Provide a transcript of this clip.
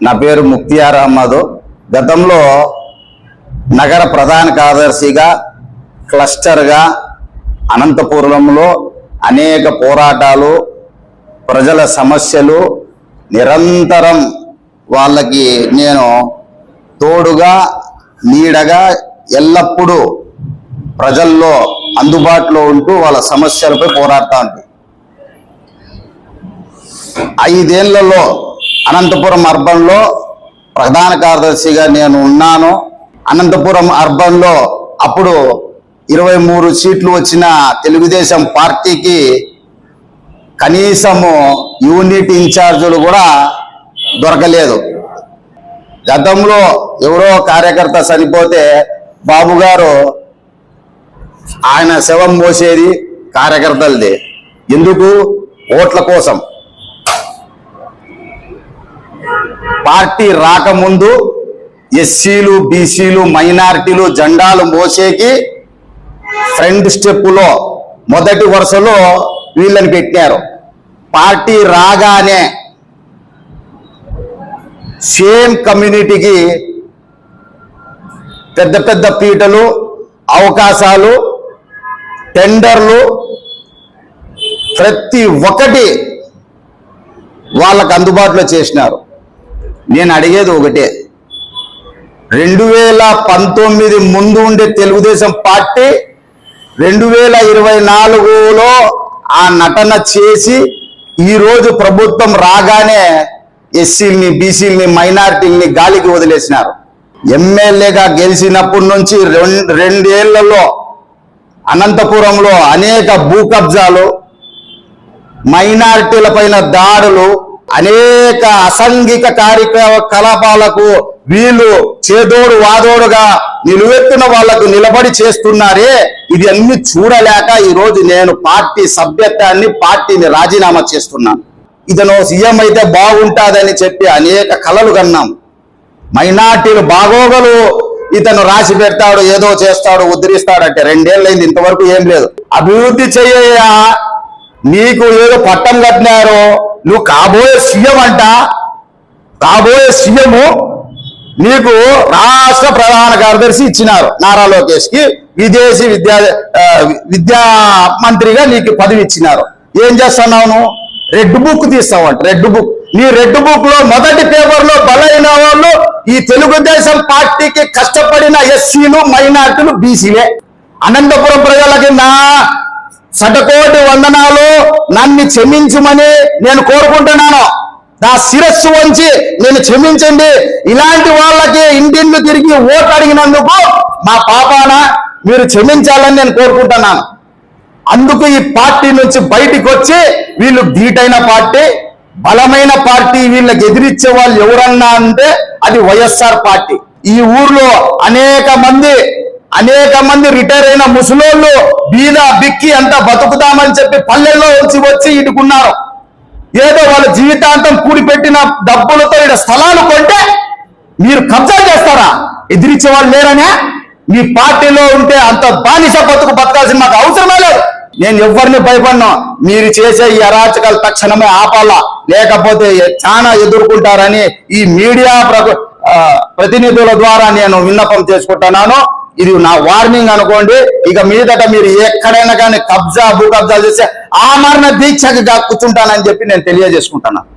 నా పేరు ముక్తియార్ అహ్మద్. గతంలో నగర ప్రధాన కార్యదర్శిగా క్లస్టర్గా అనంతపురంలో అనేక పోరాటాలు ప్రజల సమస్యలు నిరంతరం వాళ్ళకి నేను తోడుగా నీడగా ఎల్లప్పుడూ ప్రజల్లో అందుబాటులో ఉంటూ వాళ్ళ సమస్యలపై పోరాడుతూ ఉంటాయి ఐదేళ్ళలో అనంతపురం అర్బన్లో ప్రధాన కార్యదర్శిగా నేను ఉన్నాను. అనంతపురం అర్బన్లో అప్పుడు ఇరవై మూడు సీట్లు వచ్చిన తెలుగుదేశం పార్టీకి కనీసము యూనిట్ ఇన్ఛార్జీలు కూడా దొరకలేదు. గతంలో ఎవరో కార్యకర్త చనిపోతే బాబు గారు ఆయన శవం మోసేది కార్యకర్తలది. ఎందుకు? ఓట్ల కోసం. పార్టీ రాకముందు ఎస్సీలు బీసీలు మైనారిటీలు జెండాలు మోసేకి ఫ్రంట్ స్టెప్పులో మొదటి వరుసలో వీళ్ళని పెట్టారు పార్టీ రాగానే సేమ్ కమ్యూనిటీకి పెద్ద పెద్ద పీటలు అవకాశాలు టెండర్లు ప్రతి ఒక్కటి వాళ్ళకు అందుబాటులో చేసినారు. నేను అడిగేది ఒకటే. రెండు వేల పంతొమ్మిది ముందు ఉండే తెలుగుదేశం పార్టీ రెండు వేల ఇరవై నాలుగులో ఆ నటన చేసి ఈరోజు ప్రభుత్వం రాగానే ఎస్సీల్ని బీసీల్ని మైనార్టీల్ని గాలికి వదిలేసినారు. ఎమ్మెల్యేగా గెలిచినప్పటి నుంచి రెండు రెండేళ్ళలో అనంతపురంలో అనేక భూ కబ్జాలు మైనారిటీల పైన దాడులు అనేక అసంఘిక కార్యకలాపాలకు వీళ్ళు చేదోడు వాదోడుగా నిలువెత్తున వాళ్ళకు నిలబడి చేస్తున్నారే. ఇది అన్ని చూడలేక ఈరోజు నేను పార్టీ సభ్యత్వాన్ని పార్టీని రాజీనామా చేస్తున్నాను ఇతను సీఎం అయితే బాగుంటాదని చెప్పి అనేక కళలు కన్నాం. మైనార్టీలు బాగోగలు ఇతను రాసి పెడతాడు ఏదో చేస్తాడు ఉద్ధరిస్తాడంటే రెండేళ్ళైంది ఇంతవరకు ఏం లేదు. అభివృద్ధి చెయ్యా నీకు ఏదో పట్టం కట్టినారో నువ్వు కాబోయే సీఎం అంట. కాబోయే సీఎం నీకు రాష్ట్ర ప్రధాన కార్యదర్శి ఇచ్చినారు నారా లోకేష్కి విదేశీ విద్యా విద్యా మంత్రిగా నీకు పదవి ఇచ్చినారు. ఏం చేస్తున్నావు నువ్వు? రెడ్ బుక్ తీస్తావంట రెడ్ బుక్. నీ రెడ్ బుక్లో మొదటి పేపర్లో బలైన వాళ్ళు ఈ తెలుగుదేశం పార్టీకి కష్టపడిన ఎస్సీలు మైనార్టీలు బీసీలే. అనంతపురం ప్రజలకి నా శతకోటి వందనాలు నన్ను క్షమించమని నేను కోరుకుంటున్నాను. నా శిరస్సు వంచి నేను క్షమించండి. ఇలాంటి వాళ్ళకి ఇంటింటి తిరిగి ఓటు అడిగినందుకు మా పాపాన మీరు క్షమించాలని నేను కోరుకుంటున్నాను. అందుకు ఈ పార్టీ నుంచి బయటికి వచ్చి వీళ్ళు ధీటైన పార్టీ బలమైన పార్టీ వీళ్ళకి ఎదిరించే వాళ్ళు ఎవరన్నా అంటే అది వైఎస్ఆర్ పార్టీ. ఈ ఊర్లో అనేక మంది అనేక మంది రిటైర్ అయిన ముసలోళ్ళు బీద బిక్కి అంతా బతుకుదామని చెప్పి పల్లెల్లో వచ్చి వచ్చి ఇటుకున్నారు ఏదో వాళ్ళ జీవితాంతం కూడిపెట్టిన డబ్బులతో ఇక్కడ స్థలాలు కొంటే మీరు కబ్జా చేస్తారా? ఎదిరించే వాళ్ళు లేరనే? మీ పార్టీలో ఉంటే అంత బానిస బతుకు బతకాల్సిన మాకు అవసరమే లేదు. నేను ఎవరిని భయపడినా. మీరు చేసే ఈ అరాచకాలు తక్షణమే ఆపాలా. లేకపోతే చాలా ఎదుర్కొంటారని ఈ మీడియా ప్ర- ప్రతినిధుల ద్వారా నేను విన్నపం చేసుకుంటున్నాను. ఇది నా వార్నింగ్ అనుకోండి ఇక మీదట మీరు ఎక్కడైనా కానీ కబ్జా భూ కబ్జా చేస్తే ఆమరణ దీక్షకి గా- కూర్చుంటానని చెప్పి నేను తెలియజేసుకుంటున్నాను.